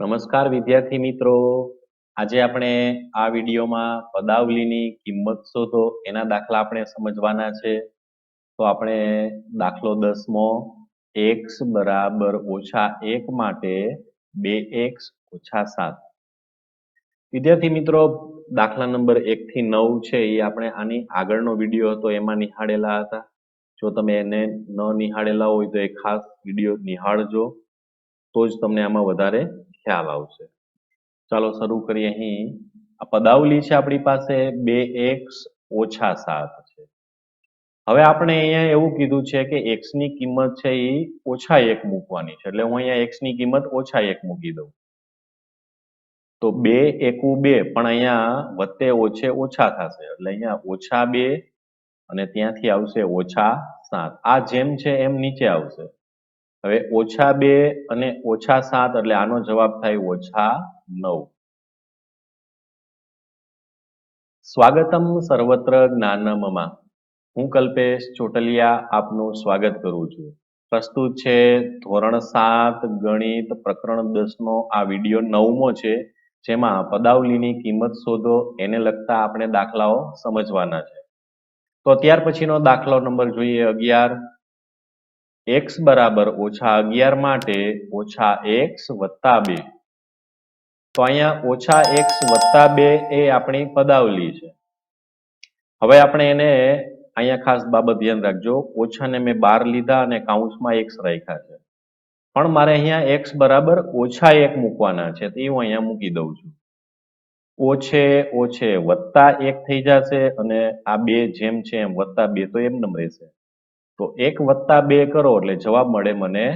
નમસ્કાર વિદ્યાર્થી મિત્રો. આજે આપણે આ વિડીયોમાં પદાવલીની કિંમત શોધો. એના દાખલા આપણે સમજવાના છે. તો આપણે દાખલો દસમો. એક્સ બરાબર ઓછા એક માટે બે એક્સ ઓછા સાત. વિદ્યાર્થી મિત્રો, દાખલા નંબર એક થી નવ છે એ આપણે આની આગળનો વીડિયો હતો, એમાં નિહાળેલા હતા. જો તમે એને ન નિહાળેલા હોય તો એ ખાસ વીડિયો નિહાળજો. તો જ તમને આમાં વધારે ખ્યાલ આવશે. ચાલો શરૂ કરીએ અહીં. આ પદાવલી છે આપણી પાસે, બે એક્સ ઓછા સાત છે. હવે આપણે અહીંયા એવું કીધું છે કે એક્સની કિંમત છે એ ઓછા એક મૂકવાની છે. એટલે હું અહીંયા એક્સની કિંમત ઓછા એક મૂકી દઉં. તો બે એકુ બે, પણ અહીંયા વત્તે ઓછે ઓછા થશે. એટલે અહીંયા ઓછા બે અને ત્યાંથી આવશે ઓછા સાત. આ જેમ છે એમ નીચે આવશે. હવે ઓછા બે અને ઓછા સાત એટલે આનો જવાબ થાય ઓછા નવ. સ્વાગતમ સર્વત્ર જ્ઞાનમમાં. હું કલ્પેશ ચોટલિયા આપનું સ્વાગત કરું છું. પ્રસ્તુત છે ધોરણ સાત ગણિત પ્રકરણ દસ નો આ વીડિયો નવમો છે, જેમાં પદાવલીની કિંમત શોધો, એને લગતા આપણે દાખલાઓ સમજવાના છે. તો ત્યાર પછીનો દાખલો નંબર જોઈએ અગિયાર. એક્સ બરાબર ઓછા અગિયાર માટે ઓછા એક્સ વત્તા બે. તો અહીંયા ઓછા એક્સ વત્તા બે એ આપણી પદાવલી છે. હવે આપણે એને અહીંયા ખાસ બાબત ધ્યાન રાખજો. ઓછાને મેં બાર લીધા અને કાઉન્સમાં એક્સ રાખ્યા છે. પણ મારે અહીંયા એક્સ બરાબર ઓછા એક મૂકવાના છે, તો એ હું અહીંયા મૂકી દઉં છું. ઓછે ઓછે વત્તા એક થઈ જશે અને આ બે જેમ છે એમ વત્તા બે તો એમ નમ રહેશે. તો એક વત્તા બે કરો એટલે જવાબ મળે મને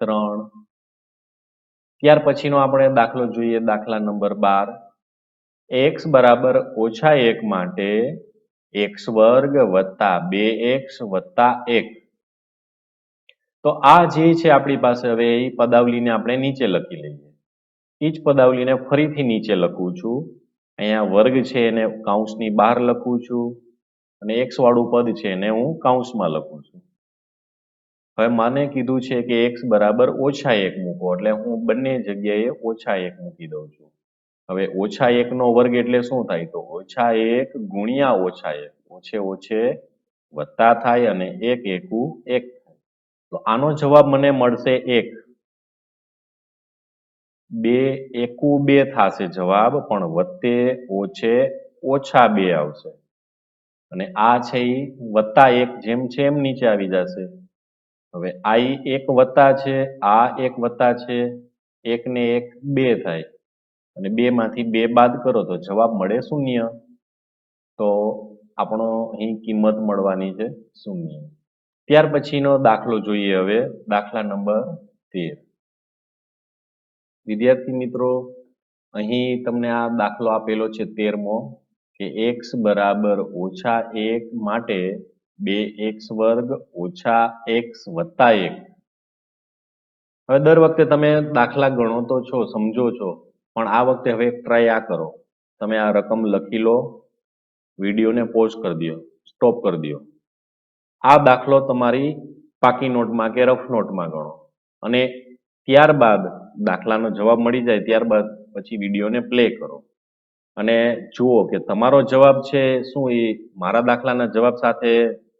ત્રણ. ત્યાર પછીનો આપણે દાખલો જોઈએ, દાખલા નંબર બાર. એક્સ બરાબર ઓછા એક માટે એક્સ વર્ગ વત્તા બે એક્સ વત્તા એક. તો આ જે છે આપણી પાસે હવે એ પદાવલીને આપણે નીચે લખી લઈએ. એ જ પદાવલીને ફરીથી નીચે લખું છું. અહીંયા વર્ગ છે એને કાઉન્સની બહાર લખું છું અને એક્સ વાળું પદ છે એને હું કાઉન્સમાં લખું છું. હવે મને કીધું છે કે એક્સ બરાબર ઓછા એક મૂકો, એટલે હું બંને જગ્યાએ ઓછા એક મૂકી દઉં છું. હવે ઓછા એક નો વર્ગ એટલે શું થાય? તો ઓછા એક ગુણ્યા ઓછા એક, ઓછે ઓછે વત્તા થાય અને એક એકુ એક થાય. તો આનો જવાબ મને મળશે એક. બે એકુ બે થશે જવાબ, પણ વત્તે ઓછે ઓછા બે આવશે. અને આ છે એ વત્તા એક જેમ છે એમ નીચે આવી જશે. હવે આઈ એક વત્તા છે, આ એક વત્તા છે એક ને એક બે થાય. અને બે માંથી બે બાદ કરો તો જવાબ મળે શૂન્ય. તો આપણો અહીં કિંમત મળવાની છે શૂન્ય. ત્યાર પછીનો દાખલો જોઈએ હવે, દાખલા નંબર તેર. વિદ્યાર્થી મિત્રો, અહીં તમને આ દાખલો આપેલો છે તેરમો, કે એક્સ બરાબર ઓછા એક માટે બે એક્સ વર્ગ ઓછા એક્સ વત્તા એક. હવે દર વખતે તમે દાખલા ગણો તો છો, સમજો છો, પણ આ વખતે હવે ટ્રાય આ કરો. તમે આ રકમ લખી લો, વિડીયોને પોઝ કરી દો સ્ટોપ કરી દો. આ દાખલો તમારી પાકી નોટમાં કે રફ નોટમાં ગણો. અને ત્યારબાદ દાખલાનો જવાબ મળી જાય, ત્યારબાદ પછી વિડીયોને પ્લે કરો. અને જુઓ કે તમારો જવાબ છે શું એ મારા દાખલાના જવાબ સાથે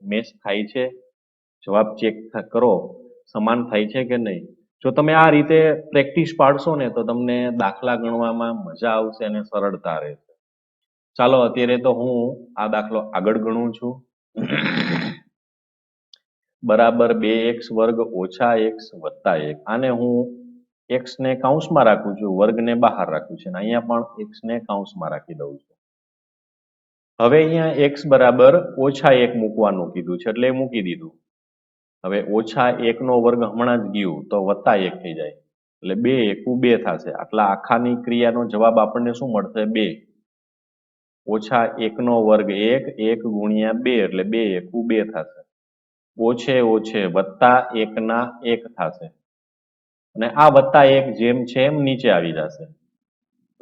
મેચ થાય છે? જવાબ ચેક કરો. સમાન થાય છે કે નહીં? જો તમે આ રીતે પ્રેક્ટિસ પાડશો ને, તો તમને દાખલા ગણવામાં મજા આવશે અને સરળતા રહેશે. ચાલો, અત્યારે તો હું આ દાખલો આગળ ગણું છું. બરાબર બે એક્સ વર્ગ ઓછા એક્સ વત્તા એક. આને હું એક્સ ને કાઉન્સમાં રાખું છું, વર્ગને બહાર રાખું છું. અને અહીંયા પણ એક્સ ને કાઉન્સમાં રાખી દઉં છું. હવે અહીંયા એક્સ બરાબર ઓછા એક મૂકવાનું કીધું છે, એટલે મૂકી દીધું. હવે ઓછા એક નો વર્ગ હમણાં જ ગયું, તો વત્તા એક થઈ જાય. એટલે બે એકુ બે થશે. આટલા આખાની ક્રિયાનો જવાબ આપણને શું મળશે? બે. ઓછા એક નો વર્ગ એક એક ગુણ્યા બે, એટલે બે એકુ બે થશે. ઓછે ઓછે વત્તા એકના એક થશે. અને આ વત્તા એક જેમ છે એમ નીચે આવી જશે.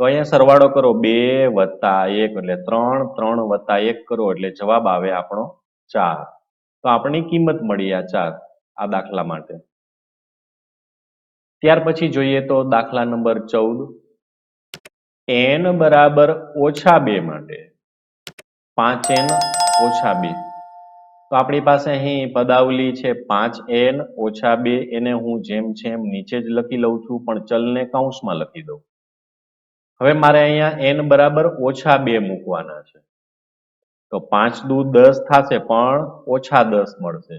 તો અહીંયા સરવાળો કરો, બે વત્તા એક એટલે ત્રણ ત્રણ વત્તા એક કરો એટલે જવાબ આવે આપણો ચાર. તો આપણી કિંમત મળી આ ચાર, આ દાખલા માટે. ત્યાર પછી જોઈએ તો દાખલા નંબર ચૌદ. એન બરાબર ઓછા બે માટે. પાંચ એન ઓછા બે. તો આપણી પાસે અહીં પદાવલી છે પાંચ એન ઓછા બે, એને હું જેમ છે એમ નીચે જ લખી લઉં છું, પણ ચલને કૌંસમાં લખી દઉં. હવે મારે અહીંયા એન બરાબર ઓછા બે મૂકવાના છે. તો પાંચ દુ દસ થશે પણ ઓછા દસ મળશે.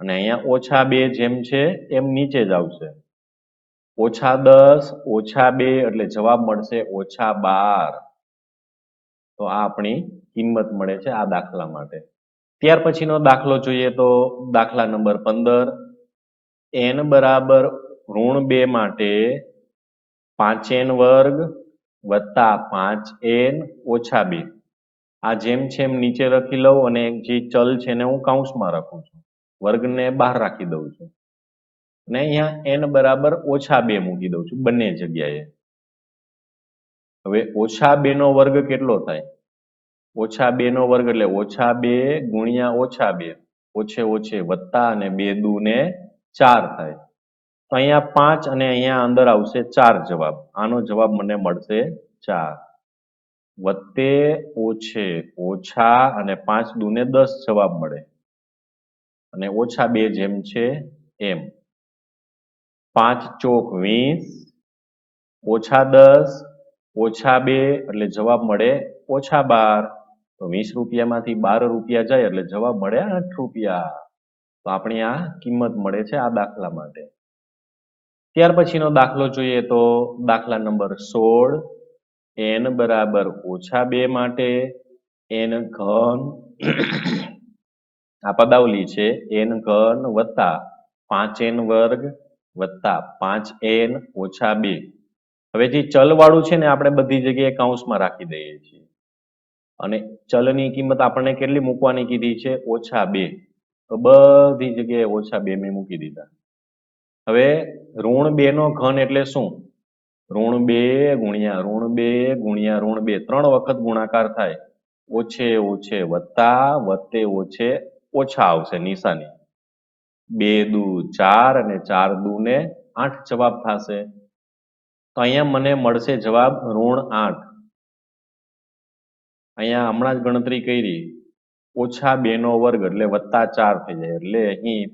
અને અહીંયા ઓછા બે જેમ છે એમ નીચે જ આવશે. ઓછા દસ, ઓછા બે એટલે જવાબ મળશે ઓછા બાર. તો આ આપણી કિંમત મળે છે આ દાખલા માટે. ત્યાર પછીનો દાખલો જોઈએ તો દાખલા નંબર પંદર. એન બરાબર ઋણ બે માટે પાંચ એન વર્ગ વત્તા પાંચ એન ઓછા બે. આ જેમ છે એમ નીચે લખી લઉં અને જે ચલ છે એને હું કૌંસમાં રાખું છું. વર્ગને બહાર રાખી દઉં છું. અને અહીંયા એન બરાબર ઓછા બે મૂકી દઉં છું બંને જગ્યાએ. હવે ઓછા બે નો વર્ગ કેટલો થાય? ઓછા બે નો વર્ગ એટલે ઓછા બે ગુણ્યા ઓછા બે. ઓછે ઓછે વત્તા અને બે દુ ને ચાર થાય. તો અહીંયા પાંચ અને અહીંયા અંદર આવશે ચાર જવાબ. આનો જવાબ મને મળશે ચાર. વત્તે ઓછે ઓછા અને પાંચ દુને દસ જવાબ મળે. અને ઓછા બે જેમ છે એમ. પાંચ ચોક વીસ, ઓછા દસ, ઓછા બે એટલે જવાબ મળે ઓછા બાર. તો વીસ રૂપિયામાંથી બાર રૂપિયા જાય એટલે જવાબ મળે આઠ રૂપિયા. તો આપણી આ કિંમત મળે છે આ દાખલા માટે. ત્યાર પછીનો દાખલો જોઈએ તો દાખલા નંબર સોળ એન બરાબર ઓછા બે માટે એન ઘન આ પદાવલી છે એન ઘન વત્તા પાંચ એન વર્ગ વત્તા પાંચ એન ઓછા બે. હવે જે ચલ વાળું છે ને આપણે બધી જગ્યાએ કાઉન્સમાં રાખી દઈએ છીએ. અને ચલની કિંમત આપણને કેટલી મૂકવાની કીધી છે? ઓછા બે. તો બધી જગ્યાએ ઓછા બે મેં મૂકી દીધા. હવે ઋણ બે નો ઘન એટલે શું? ઋણ બે ગુણ્યા, ઋણ બે ગુણ્યા, ઋણ બે, ત્રણ વખત ગુણાકાર થાય. ઓછે ઓછે, વત્તા, વત્તે, ઓછે, ઓછા આવશે નિશાની. બે દુ ચાર અને ચાર દુ ને આઠ જવાબ થશે. તો અહીંયા મને મળશે જવાબ ઋણ આઠ. અહીંયા હમણાં જ ગણતરી કરી. ઓછા બે નો વર્ગ એટલે વત્તા ચાર થઈ જાય. એટલે અહીં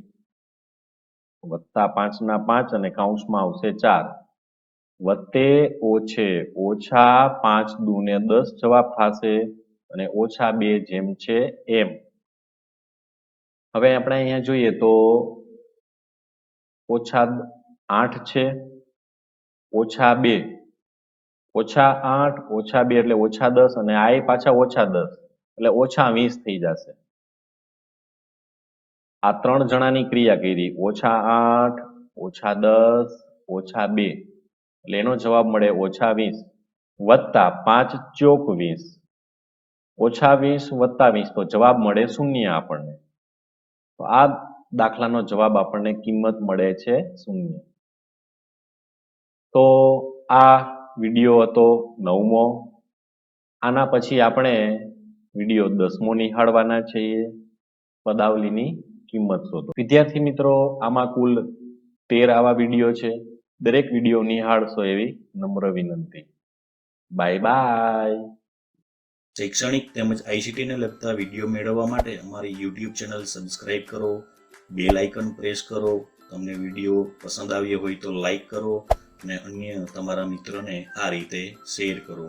વત્તા પાંચના પાંચ અને કાઉન્સમાં આવશે ચાર. વત્તે ઓછે ઓછા પાંચ દુ ને દસ જવાબ થશે અને ઓછા બે જેમ છે એમ. હવે આપણે અહીંયા જોઈએ તો ઓછા આઠ છે, ઓછા બે. ઓછા આઠ, ઓછા બે એટલે ઓછા દસ અને આ પાછા ઓછા દસ. એટલે ઓછા વીસ થઈ જશે. આ ત્રણ જણાની ક્રિયા કરી. ઓછા આઠ, ઓછા દસ, ઓછા બે. એટલે એનો જવાબ મળે ઓછા વીસ, વત્તા પાંચ ચોક વીસ. ઓછા વીસ, વત્તા વીસ. તો જવાબ મળે શૂન્ય આપણને. તો આ દાખલાનો જવાબ આપણને કિંમત મળે છે શૂન્ય. તો આ વીડિયો હતો નવમો. આના પછી આપણે વીડિયો દસમો નિહાળવાના છીએ. પદાવલીની કિંમત શોધો. વિદ્યાર્થી મિત્રો, આમાં કુલ તેર આવા વીડિયો છે. દરેક વીડિયો નિહાળશો એવી નમ્ર વિનંતી. Bye bye. શૈક્ષણિક તેમજ આઈસીટીને લગતા વીડિયો મેળવવા માટે અમારી યુટ્યુબ ચેનલ સબસ્ક્રાઇબ કરો. બેલ આઇકન પ્રેસ કરો. તમને વીડિયો પસંદ આવ્યો હોય તો લાઈક કરો અને અન્ય તમારા મિત્રોને આ રીતે શેર કરો.